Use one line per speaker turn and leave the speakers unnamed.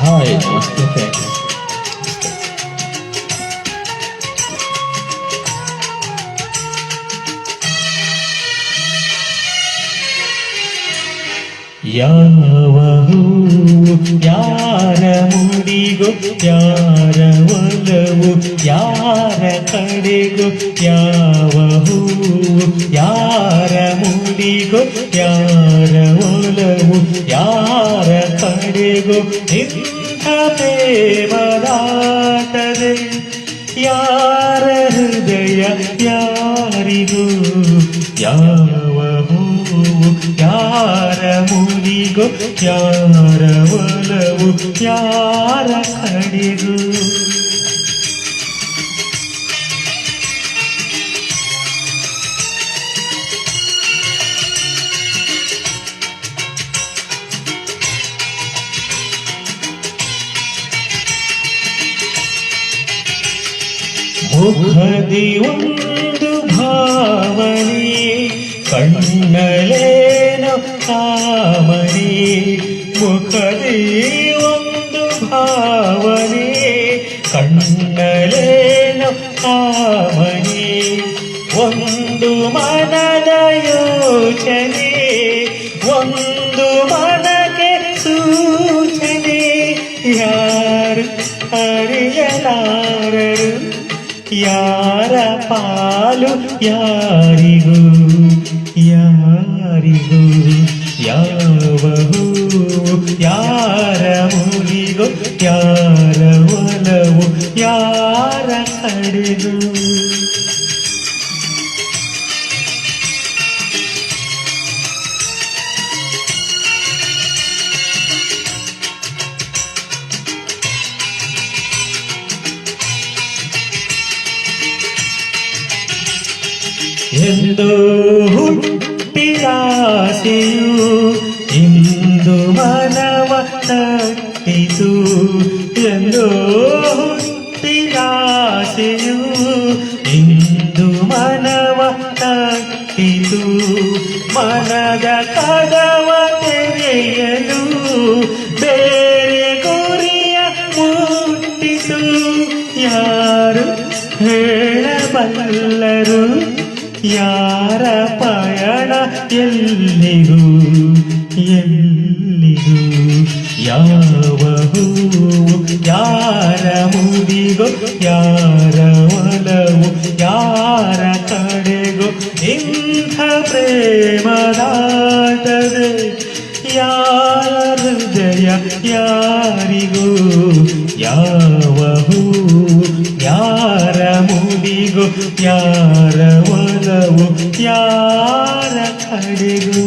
Hi ನಮಸ್ತೆ ಯಾವ ಯಾರ ಮುಡಿಗೋ ಯಾರ ಒಲವು ಯಾರ ಕಡೆಗೋ ಯಾವ ಹೂವು ಯಾರ ಮುಡಿಗೋ ಯಾರ ಕಡೆಗೋ ಇಂಥ ಪ್ರೇಮದಾಟದೆ ಯಾರ ಹೃದಯ ಯಾರಿಗೂ, ಯಾವ ಹೂವು ಯಾರ ಮುನಿಗೂ, ಯಾರ ಒಲವು, ಯಾರ ಕಡೆಗೂ? ಮುಖದಿ ಒಂದು ಭಾವನೆ, ಕಣ್ಣಲೇನು ಕಾಮನೆ ಮುಖದಿ ಒಂದು ಭಾವನೆ, ಕಣ್ಣಲೇನು ಕಾಮನೆ ಒಂದು ಮನದ ಯೋಚನೆ, ಒಂದು ಮನಗೆ ಸೂಚನೆ, ಯಾರು ಅರಿಯಲಾರರು ಯಾರ ಪಾಲು ಯಾರಿಗೂ ಯಾರಿಗೂ ಯಾವಹು ಯಾರ ಮುಗಿಗೋ ಯಾರ ಒಲವು ಯಾರ ಎಂದು ಹುಟ್ಟಿದಾಸೆಯು ಇಂದು ಮನವ ತಟ್ಟಿತು ಎಂದು ಹುಟ್ಟಿದಾಸೆಯು ಇಂದು ಮನವ ತಟ್ಟಿತು ಮನದ ಕದವ ತೆರೆಯಲು ಬೇರೆ ಗುರಿಯ ಮುಟ್ಟಿತು ಯಾರು ಹೇಳಬಲ್ಲರು? ಯಾರ ಪಯಣ ಎಲ್ಲಿಗೂ ಎಲ್ಲಿಗೂ? ಯಾವ ಹೂವು, ಯಾರ ಮುದಿಗೋ, ಯಾರ ಒಲವು, ಯಾರ ಕಡೆಗೋ? ಇಂಥ ಪ್ರೇಮದಾಟದೆ ಯಾರ ಹೃದಯ ಯಾರಿಗೂ? ಯಾವ ಹೂವು, ಯಾರ ಮುಡಿಗೋ ಯಾರ ಒಲವು ಯಾರ ಕಡೆಗೂ?